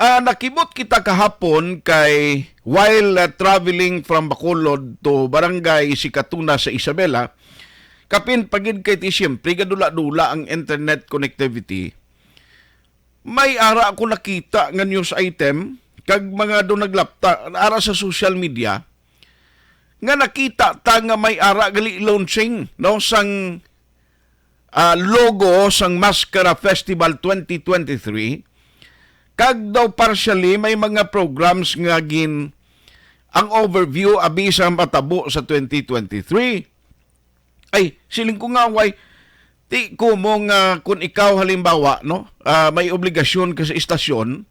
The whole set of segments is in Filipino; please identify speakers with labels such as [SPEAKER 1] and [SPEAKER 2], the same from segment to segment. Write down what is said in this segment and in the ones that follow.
[SPEAKER 1] Ah, nakibot kita kahapon kay while uh, traveling from Bacolod to Barangay Sikatuna sa Isabela, kapin pagid kay ti siyempre kadula-dula ang internet connectivity. May ara ako nakita nga news item kag mga do naglapta ara sa social media nga nakita ta nga may ara gali launching no sang ah, logo sang Mascara Festival 2023 kag daw partially may mga programs nga gin ang overview abi sa matabo sa 2023 ay siling ko nga way ti ko mo nga kung ikaw halimbawa no ah, may obligasyon ka sa istasyon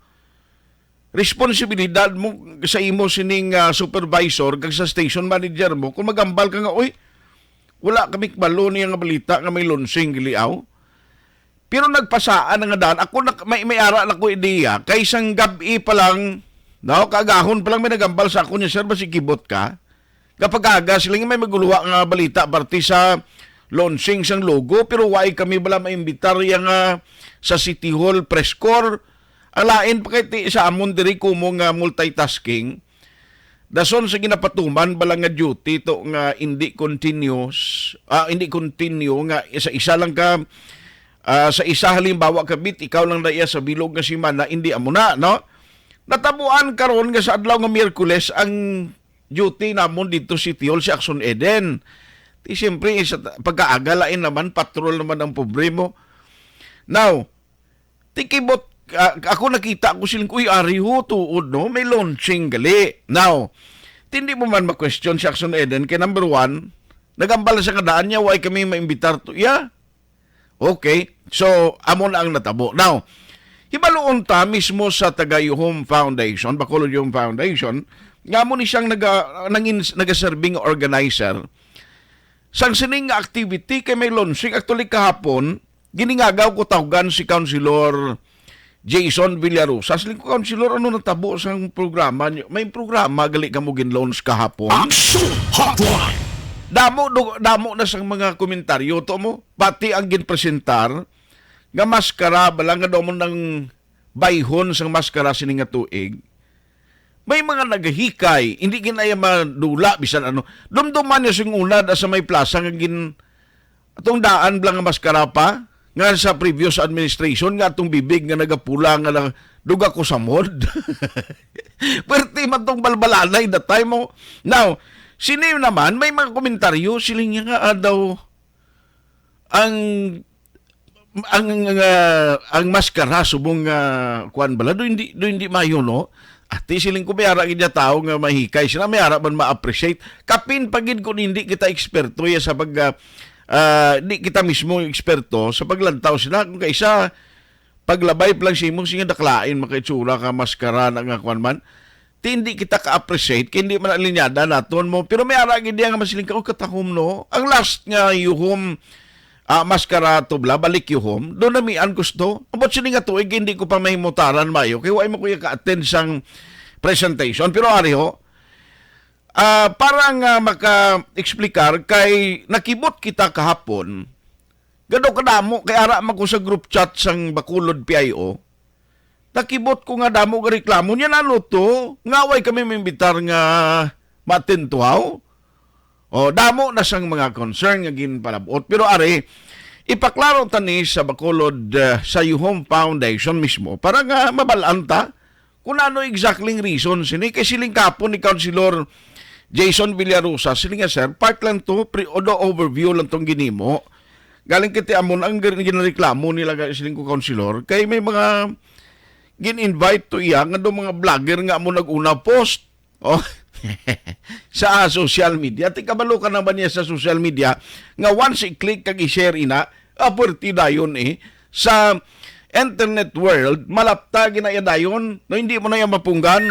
[SPEAKER 1] responsibilidad mo sa imo sining ah, supervisor kag sa station manager mo kung magambal ka nga oy wala kami balo niya nga balita nga may launching giliaw pero nagpasaan nga daan. Ako nak, may may ara na ko ideya. Kay isang gabi pa lang no kagahon pa lang may nagambal sa ako niya sir ba si kibot ka? Kapag aga sila may maguluwa nga balita parti sa launching sang logo pero why kami bala maimbitar yang nga sa City Hall press corps? Ang lain pa kay ti sa amon diri kumo nga multitasking. Dason sa ginapatuman bala nga duty to nga hindi continuous ah, hindi continue nga isa isa lang ka ah, sa isa halimbawa kabit ikaw lang daya sa bilog nga simana hindi amo na no natabuan karon nga sa adlaw nga Miyerkules ang duty namon dito si Tiol si Action Eden Di siyempre, sa pagkaagalain naman, patrol naman ang problemo. Now, tikibot, ah, ako nakita ko silang, uy, ari ho, tuod, no? May launching gali. Now, hindi mo man ma-question si Action Eden, kay number one, nagambala sa kadaan niya, why kami maimbitar to? Yeah. Okay. So, amo na ang natabo. Now, hibaloon ta mismo sa Tagayuhom Foundation, Bacolod Yung Foundation, nga mo ni siyang naga, nangin, nagaserving organizer sang sining nga activity kay may launching actually kahapon giningagaw ko tawgan si Councilor Jason Villarosa. Siling ko, Councilor, ano natabo sa programa? May programa, gali ka mo gin-launch kahapon.
[SPEAKER 2] Action Hotline.
[SPEAKER 1] Damo, damo na sang mga komentaryo to mo. Pati ang ginpresentar, nga maskara, bala nga daw mo ng bayhon sang maskara sining nga tuig. May mga nagahikay, hindi ginaya madula, bisan ano. Dumduman niya sing unad sa may plaza nga gin atong daan blang nga maskara pa nga sa previous administration nga atong bibig nga nagapula nga na, duga ko sa mod. Pwerte man tong balbalanay that time mo. Now, sino naman, may mga komentaryo, siling nga ah, daw ang ang uh, ang maskara subong uh, kuan bala. Do hindi do hindi mayo no? Ati siling ko mayara gid tao nga mahikay. Sila mayara man ma-appreciate. Kapin pagid kun hindi kita eksperto ya sa pag uh, kita mismo eksperto sa paglantaw sila. Kung kaisa paglabay pa lang si mo singa daklain makaitsura ka maskara nga kuan man ti kita ka-appreciate kay hindi man alinyada naton mo. Pero may ara gid nga masiling ka o katahom no? Ang last nga yuhom ah maskara tubla balik yuhom do na mi an gusto abot sini nga tuig hindi ko pa mahimutaran mayo. Kay way mo kuya ka-attend sang presentation. Pero ari ho ah parang ah, maka-explikar kay nakibot kita kahapon gado kadamo kay ara man ko sa group chat sang Bacolod PIO nakibot ko nga damo nga reklamo. Niya ano to? Ngaway kami mimbitar nga matintuhaw? O damo na sang mga concern nga ginpalabot. Pero ari ipaklaro tani sa Bacolod uh, sa Yuhom Foundation mismo para nga mabalaan ta kung ano exactly reason. Sini kay siling kapon ni Councilor Jason Villarosa siling sir part lang to pre odo overview lang tong ginimo. Galing kiti amon ang gin- ginreklamo nila siling ko councilor kay may mga gin-invite to iya nga do mga vlogger nga mo nag-una post oh sa social media. Ti kabalo ka naman niya sa social media nga once i-click kag i-share ina, aporti dayon eh sa internet world malapta ginaya dayon no hindi mo na yan mapunggan.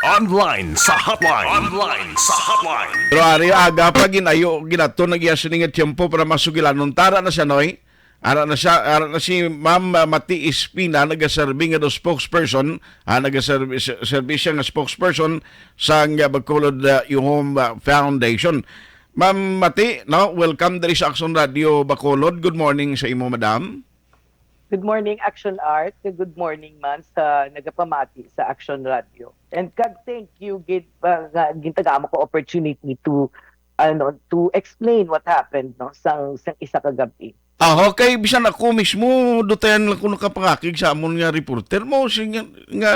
[SPEAKER 2] Online sa hotline. Online sa hotline.
[SPEAKER 1] Pero ari aga pa ginayo ginato nagya sining tiyempo para masugilan nun tara na siya noy. Ara na siya, ara na si Ma'am Mati Espina nagaserbi nga spokesperson, ha nagaserbi serbi siya nga spokesperson sa nga Bacolod uh, Yuhom uh, Foundation. Ma'am Mati, no, welcome diri sa Action Radio Bacolod. Good morning sa imo, madam.
[SPEAKER 3] Good morning, Action Art. Good morning man sa nagapamati sa Action Radio. And kag thank you gid uh, gintagamo ko opportunity to ano to explain what happened no sang sang isa ka gabi.
[SPEAKER 1] Ah, okay, bisan ako mismo dutayan lang ko nakapangakig sa amon nga reporter mo sing nga,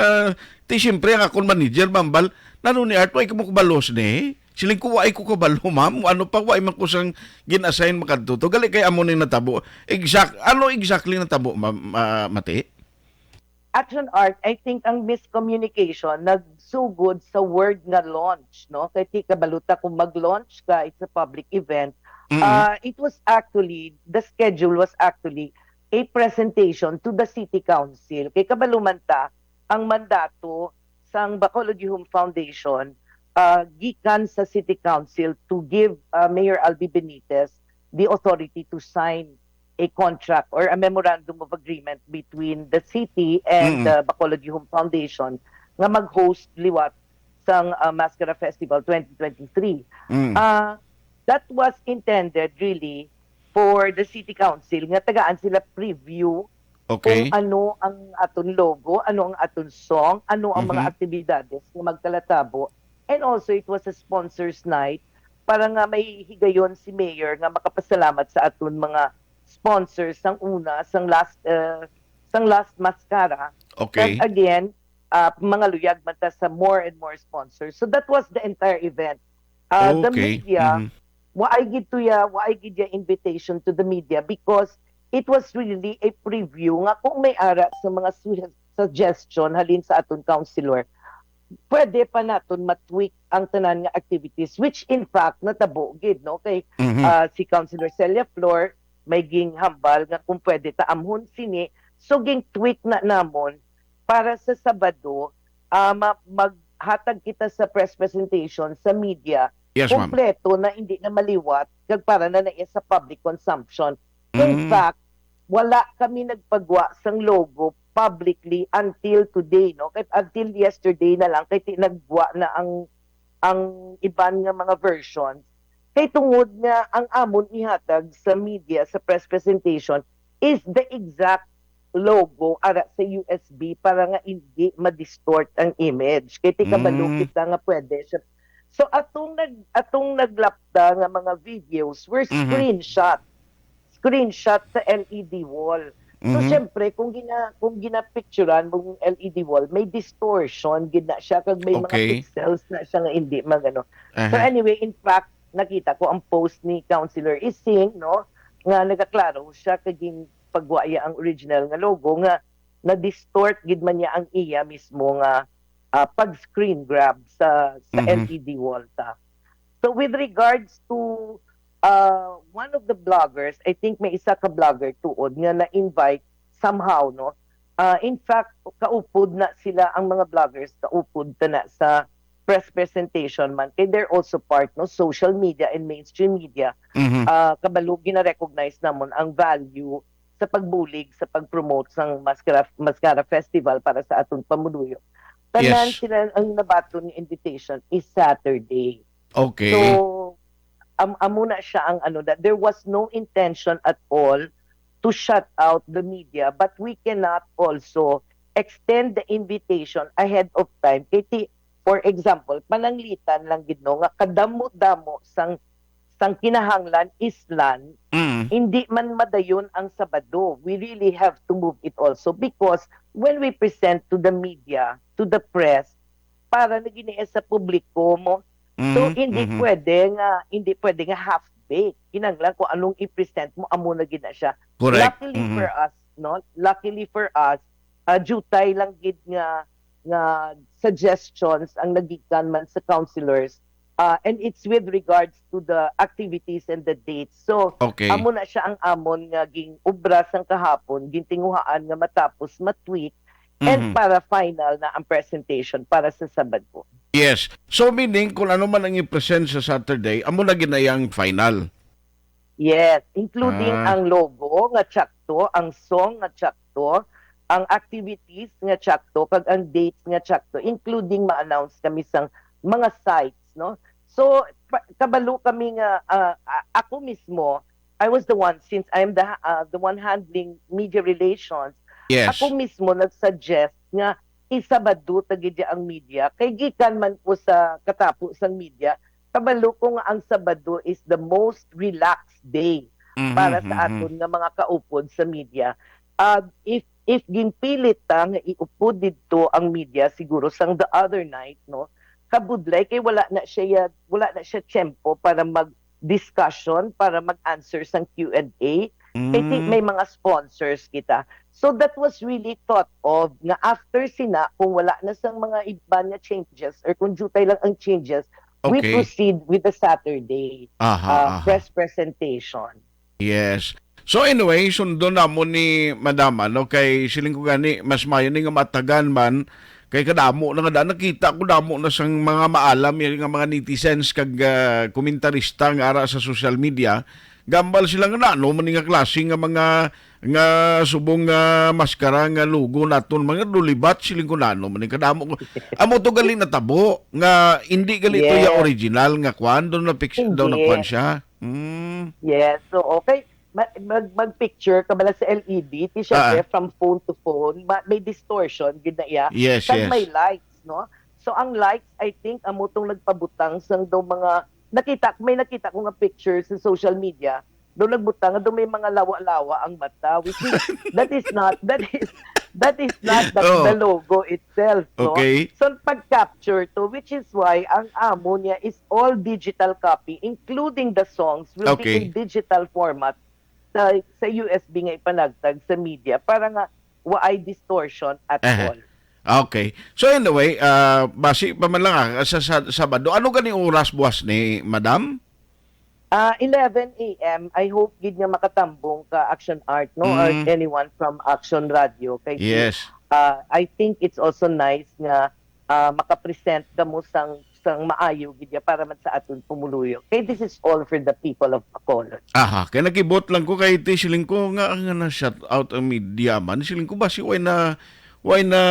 [SPEAKER 1] ti siyempre ang akong manager bambal nano ni Art way kabalos ni. Siling ko ay ko kabalo ma'am. Ano pa way man ko sang gin-assign makadto. Gali kay amon ni natabo. Exact ano exactly natabo ma'am ah, mati?
[SPEAKER 3] Action Art, I think ang miscommunication nagsugod sa word nga launch, no? Kay ti kabaluta kung mag-launch ka, it's a public event.
[SPEAKER 1] Mm-mm.
[SPEAKER 3] Uh, it was actually, the schedule was actually a presentation to the City Council. Kay kabalumanta, ang mandato sang Bacolod Home Foundation uh, gikan sa City Council to give uh, Mayor Albi Benitez the authority to sign a contract or a memorandum of agreement between the city and
[SPEAKER 1] Mm.
[SPEAKER 3] the Bacolod Home Foundation nga mag-host liwat sang uh, Mascara Festival 2023.
[SPEAKER 1] Mm.
[SPEAKER 3] Uh, that was intended really for the city council nga tagaan sila preview
[SPEAKER 1] Okay.
[SPEAKER 3] kung ano ang aton logo, ano ang aton song, ano ang mga
[SPEAKER 1] Mhm.
[SPEAKER 3] aktibidades nga magkalatabo. And also it was a sponsors night para nga may higayon si mayor nga makapasalamat sa aton mga sponsors sang una sang last uh, sang last mascara
[SPEAKER 1] Okay.
[SPEAKER 3] And again, uh, mga luyag man ta sa more and more sponsors. So that was the entire event. Uh, The
[SPEAKER 1] Okay.
[SPEAKER 3] media,
[SPEAKER 1] Mhm.
[SPEAKER 3] waay gid to ya, waay gid ya invitation to the media because it was really a preview nga kung may ara sa mga su- suggestion halin sa aton councilor pwede pa naton matweak ang tanan nga activities which in fact natabo gid no kay
[SPEAKER 1] Mhm.
[SPEAKER 3] Ah, si Councilor Celia Flor may ging hambal nga kung pwede taamhon sini so ging tweak na namon para sa Sabado ma- maghatag kita sa press presentation sa media
[SPEAKER 1] yes,
[SPEAKER 3] kompleto na hindi na maliwat kag para na naiya sa public consumption. In
[SPEAKER 1] Mm.
[SPEAKER 3] fact wala kami nagpagwa sang logo publicly until today no? Kay until yesterday na lang ti- nagwa na ang ang iban nga mga versions kay tungod nga ang amon ihatag sa media sa press presentation is the exact logo ara sa USB para nga hindi ma-distort ang image. Kay ti kabalo
[SPEAKER 1] Mm.
[SPEAKER 3] kita nga pwede siya So atong nag atong naglapda nga mga videos were
[SPEAKER 1] Mhm.
[SPEAKER 3] screenshot. Screenshot sa LED wall. So
[SPEAKER 1] Mhm.
[SPEAKER 3] syempre kung gina kung gina-picturean mong LED wall, may distortion gina siya kag may mga
[SPEAKER 1] Okay.
[SPEAKER 3] pixels na siya nga hindi magano. So
[SPEAKER 1] Aha.
[SPEAKER 3] anyway, in fact, nakita ko ang post ni Councilor Ising, no, nga nagaklaro siya kaging pagwaya ang original nga logo nga na-distort gid man niya ang iya mismo nga ah, pag-screen grab sa sa
[SPEAKER 1] Mhm.
[SPEAKER 3] LED wall ta. So with regards to uh, one of the bloggers, I think may isa ka blogger tuod nga na-invite somehow, no? Uh, in fact, kaupod na sila ang mga bloggers, kaupod ta na sa press presentation man. Kaya they're also part no social media and mainstream media.
[SPEAKER 1] Mhm.
[SPEAKER 3] Uh, kabalo gina-recognize namon ang value sa pagbulig, sa pag-promote ng Mascara, Mascara Festival para sa atong pamunuyo. Tanan
[SPEAKER 1] Yes.
[SPEAKER 3] sila ang nabato ni invitation is Saturday.
[SPEAKER 1] Okay.
[SPEAKER 3] So, am amuna siya ang ano that there was no intention at all to shut out the media but we cannot also extend the invitation ahead of time. Kiti, for example, pananglitan lang gid no nga kadamo-damo sang sang kinahanglan islan
[SPEAKER 1] Mhm.
[SPEAKER 3] hindi man madayon ang Sabado. We really have to move it also because when we present to the media, to the press, para na giniya sa publiko mo, so
[SPEAKER 1] Mhm.
[SPEAKER 3] hindi
[SPEAKER 1] Mhm.
[SPEAKER 3] pwede nga hindi pwede nga half baked. Kinanglan kung anong i-present mo amo na gina siya.
[SPEAKER 1] Correct.
[SPEAKER 3] Luckily
[SPEAKER 1] Mhm.
[SPEAKER 3] for us, no? Luckily for us, uh, jutay lang gid nga nga suggestions ang nagikan man sa councilors. Uh, and it's with regards to the activities and the dates. So,
[SPEAKER 1] Okay.
[SPEAKER 3] Amo na siya ang amon nga ging ubra sang kahapon, gintinguhaan nga matapos matweet and
[SPEAKER 1] Mhm.
[SPEAKER 3] para final na ang presentation para sa Sabado.
[SPEAKER 1] Yes. So meaning kung ano man ang i-present sa Saturday, amo na ginayang final.
[SPEAKER 3] Yes, including
[SPEAKER 1] Ah.
[SPEAKER 3] ang logo nga tsakto, ang song nga tsakto, ang activities nga tsakto, kag ang dates nga tsakto, including ma-announce kami sang mga sites, no? So, kabalo kami nga, a- ako mismo, I was the one since I'm the uh, the one handling media relations.
[SPEAKER 1] Yes.
[SPEAKER 3] Ako mismo nag-suggest nga isabado tagid ang media kay gikan man ko sa katapo sang media kabalo ko nga ang Sabado is the most relaxed day
[SPEAKER 1] Mhm,
[SPEAKER 3] para sa
[SPEAKER 1] mhm.
[SPEAKER 3] aton nga mga kaupod sa media. Uh, if if ginpilit ta nga iupod didto ang media siguro sang the other night no kabudlay kay wala na siya wala na siya tempo para mag discussion para mag-answer sang Q&A kay
[SPEAKER 1] Mm.
[SPEAKER 3] may mga sponsors kita. So that was really thought of nga after sina kung wala na sang mga iba na changes or kung jutay lang ang changes, we
[SPEAKER 1] Okay.
[SPEAKER 3] proceed with the Saturday
[SPEAKER 1] Aha,
[SPEAKER 3] uh,
[SPEAKER 1] aha.
[SPEAKER 3] press presentation.
[SPEAKER 1] Yes. So anyway, sundo na mo ni Madama no kay siling ko gani mas mayo ni nga matagan man kay kadamo na nga da nakita ko damo na sang mga maalam yung nga mga netizens kag ah, komentarista nga ara sa social media. Gambal sila nga no? Man nga klase nga mga nga subong nga maskara nga lugo naton. Mga dulibat siling ko nano man kadamo ko. Amo to gali na tabo nga hindi gali to
[SPEAKER 3] Yes.
[SPEAKER 1] ya original nga kwan do na fix daw na kwan siya. Mm.
[SPEAKER 3] Yes, so okay. Ma- Mag, mag-picture ka bala sa LED, ti syempre
[SPEAKER 1] Ah.
[SPEAKER 3] from phone to phone, ma- may distortion, gid na iya.
[SPEAKER 1] yes yes
[SPEAKER 3] may lights, no? So ang lights, I think, amo tong nagpabutang sang daw mga nakita may nakita ko nga pictures sa social media. Daw nagbutang daw may mga lawa-lawa ang mata which is that is not that is that is not the,
[SPEAKER 1] Oh.
[SPEAKER 3] the logo itself, no?
[SPEAKER 1] Okay.
[SPEAKER 3] So pag-capture to which is why ang amo niya is all digital copy including the songs will
[SPEAKER 1] Okay.
[SPEAKER 3] be in digital format sa sa USB nga ipanagtag sa media para nga waay distortion at
[SPEAKER 1] Eh.
[SPEAKER 3] all.
[SPEAKER 1] Okay. So anyway, uh, basi pa man lang ah, sa, sa Sabado. Ano gani oras buwas ni Madam?
[SPEAKER 3] Ah 11 a.m. I hope gid nga makatambong ka Action Art no or
[SPEAKER 1] Mm.
[SPEAKER 3] anyone from Action Radio kay
[SPEAKER 1] Yes.
[SPEAKER 3] ah, I think it's also nice nga ah, makapresent kamo sang sang maayo gid ya para man sa aton pumuluyo. Kay this is all for the people of Bacolod.
[SPEAKER 1] Aha, kaya nakibot lang ko kay ti siling ko nga nga na shout out ang media man. Siling ko ba si why na why na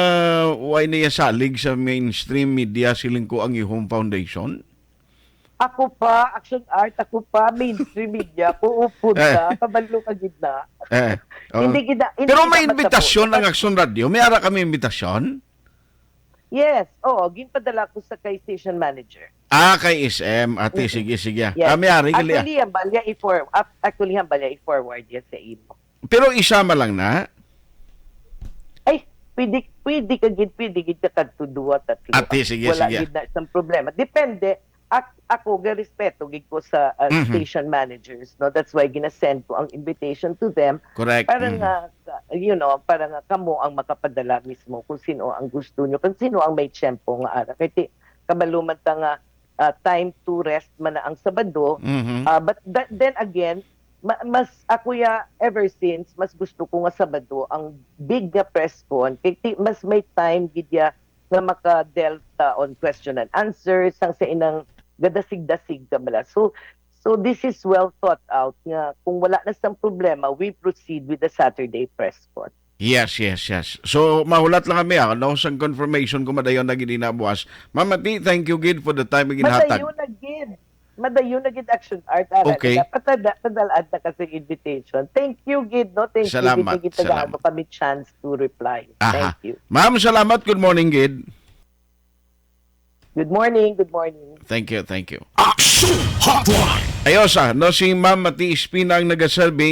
[SPEAKER 1] why na salig sa mainstream media siling ko ang ihong foundation?
[SPEAKER 3] Ako pa, action art, ako pa, mainstream media, puupod ka, kabalo ka gidna.
[SPEAKER 1] Eh. oh.
[SPEAKER 3] Hindi gida, hindi
[SPEAKER 1] Pero may
[SPEAKER 3] matabo.
[SPEAKER 1] imbitasyon ng Action Radio. May ara kami imbitasyon?
[SPEAKER 3] Yes, oo, ginpadala ko sa kay station manager.
[SPEAKER 1] Ah, kay SM. Ate, sige, sige.
[SPEAKER 3] Yes.
[SPEAKER 1] Ah, may ari gali. ah.
[SPEAKER 3] Actually, ang balya i-forward, actually, ang balya i-forward yan sa imo.
[SPEAKER 1] Pero isama lang na.
[SPEAKER 3] Ay, pwede, pwede ka gid, pwede gid ka kadtuduwa tatlo.
[SPEAKER 1] Ate, sige,
[SPEAKER 3] Wala
[SPEAKER 1] sige.
[SPEAKER 3] gid na isang problema. Depende, ako, ga respeto gid ko sa uh,
[SPEAKER 1] Mhm.
[SPEAKER 3] station managers, no? That's why ginasend ko ang invitation to them
[SPEAKER 1] Correct.
[SPEAKER 3] para
[SPEAKER 1] Mhm.
[SPEAKER 3] nga you know para nga kamo ang makapadala mismo kung sino ang gusto nyo kung sino ang may tiyempo nga ara kay ti kabaluman ta nga ah, time to rest man na ang Sabado
[SPEAKER 1] Mhm.
[SPEAKER 3] Ah, but that, then again ma- mas ako ya ever since mas gusto ko nga Sabado ang big nga press con kay ti, mas may time gid ya nga maka-delta on question and answers sang sa inang gadasig-dasig ka bala so So this is well thought out nga kung wala na sang problema, we proceed with the Saturday press con.
[SPEAKER 1] Yes, yes, yes. So, mahulat lang kami, ah, no? Sa confirmation ko madayon na ginabuas. Mama T, thank you, Gid, for the time ginhatag.
[SPEAKER 3] Madayon na gid. Madayon na gid action art ara
[SPEAKER 1] Okay.
[SPEAKER 3] nila. Patada padalaan na kasi invitation. Thank you gid no. Thank
[SPEAKER 1] Salamat,
[SPEAKER 3] you gid
[SPEAKER 1] salamat.
[SPEAKER 3] tagano kami chance to reply.
[SPEAKER 1] Aha.
[SPEAKER 3] Thank you.
[SPEAKER 1] Ma'am, salamat. Good morning, Gid.
[SPEAKER 3] Good morning, good morning.
[SPEAKER 1] Thank you, thank you.
[SPEAKER 2] Action Hotline.
[SPEAKER 1] Ayos ah, no, si Ma'am Mati Espina ang nagasabi